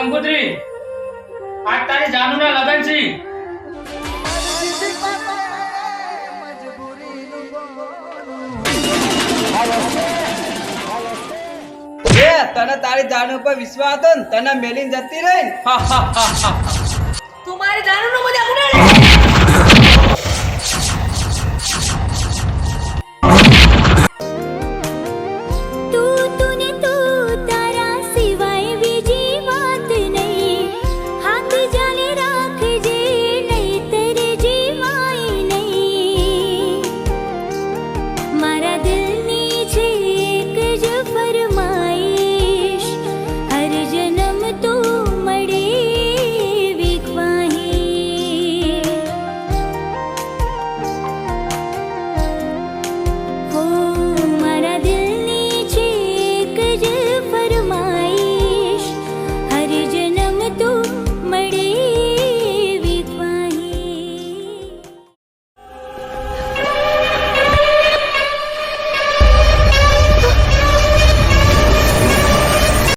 કંકુત્રી આજ તારી જાનુના લગન છે. તને તારી જાન ઉપર વિશ્વાસ હતો ને તને મેલીને જતી રહી.